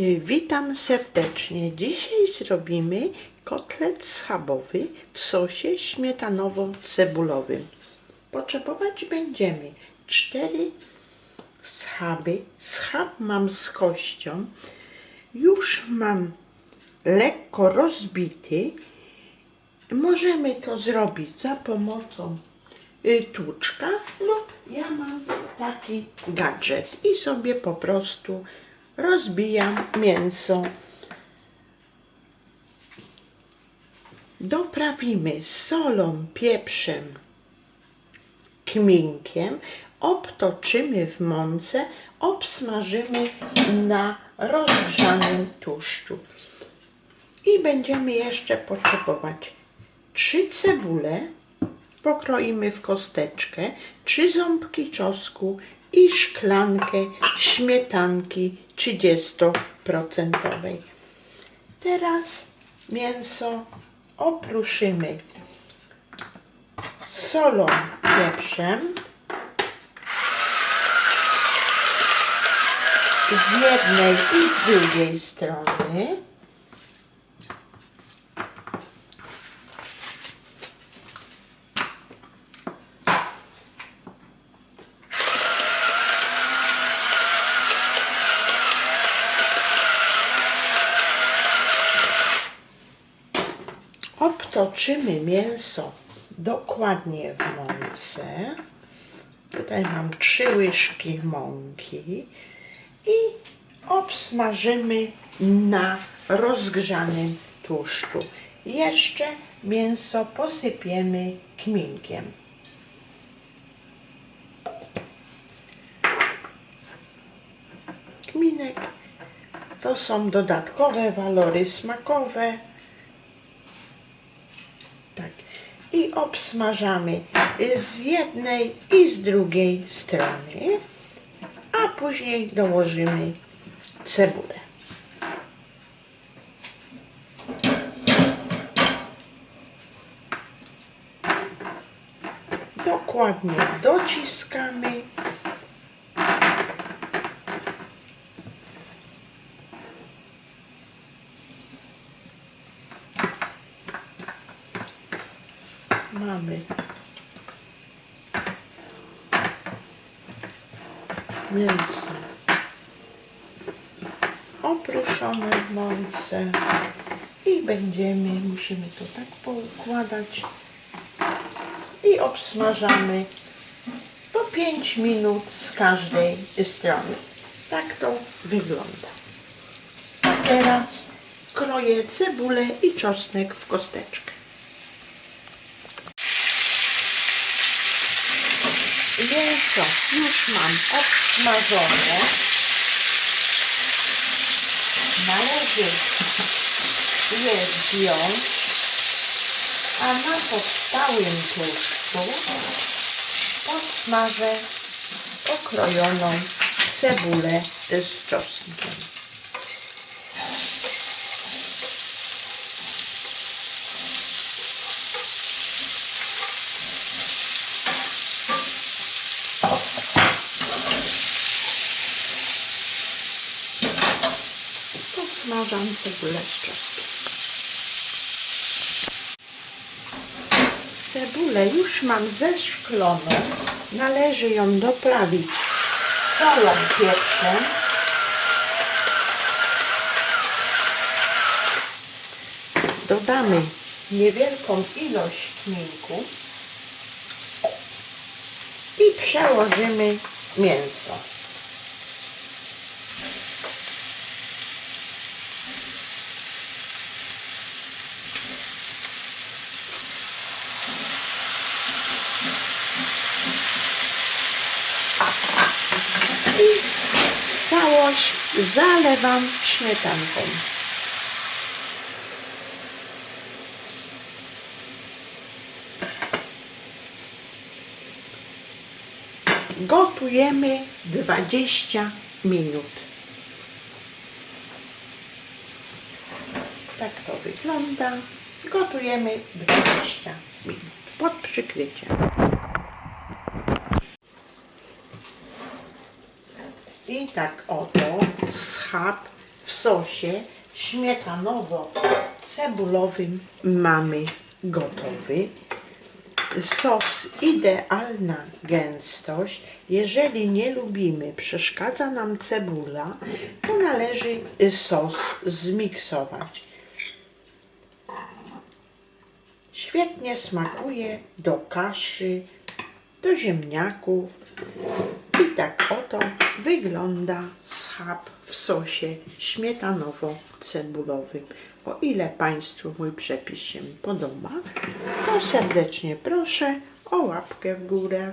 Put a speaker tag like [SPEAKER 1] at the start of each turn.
[SPEAKER 1] Y, Witam serdecznie. Dzisiaj zrobimy kotlet schabowy w sosie śmietanowo-cebulowym. Potrzebować będziemy 4 schaby. Schab mam z kością. Już mam lekko rozbity. Możemy to zrobić za pomocą y, tłuczka lub ja mam taki gadżet i sobie po prostu rozbijam mięso. Doprawimy solą, pieprzem, kminkiem, obtoczymy w mące, obsmażymy na rozgrzanym tłuszczu. I będziemy jeszcze potrzebować trzy cebule, pokroimy w kosteczkę, trzy ząbki czosnku i szklankę śmietanki 30%. Teraz mięso opruszymy solą, pieprzem. Z jednej i z drugiej strony. Obtoczymy mięso dokładnie w mące. Tutaj mam trzy łyżki mąki i obsmażymy na rozgrzanym tłuszczu. Jeszcze mięso posypiemy kminkiem. Kminek to są dodatkowe walory smakowe. Tak. I obsmażamy z jednej i z drugiej strony, a później dołożymy cebulę. Dokładnie dociskamy. Mamy mięso oprószone w mące i będziemy, musimy to tak poukładać i obsmażamy po 5 minut z każdej strony. Tak to wygląda. A teraz kroję cebulę i czosnek w kosteczkę. Mięso już mam obsmażone. Należy je zdjąć, a na podstałym tłuszczu podsmażę okrojoną cebulę z czosnkiem. Podsmażam cebulę z czosnkiem. Cebulę już mam zeszkloną. Należy ją doprawić solą, pieprzem. Dodamy niewielką ilość kminku i przełożymy mięso. Całość zalewam śmietanką. Gotujemy 20 minut. Tak to wygląda. Gotujemy 20 minut pod przykryciem. I tak oto schab w sosie śmietanowo-cebulowym mamy gotowy. Sos idealna gęstość. Jeżeli nie lubimy, przeszkadza nam cebula, to należy sos zmiksować. Świetnie smakuje do kaszy, do ziemniaków. I tak oto wygląda schab w sosie śmietanowo-cebulowym. O ile Państwu mój przepis się podoba, to serdecznie proszę o łapkę w górę.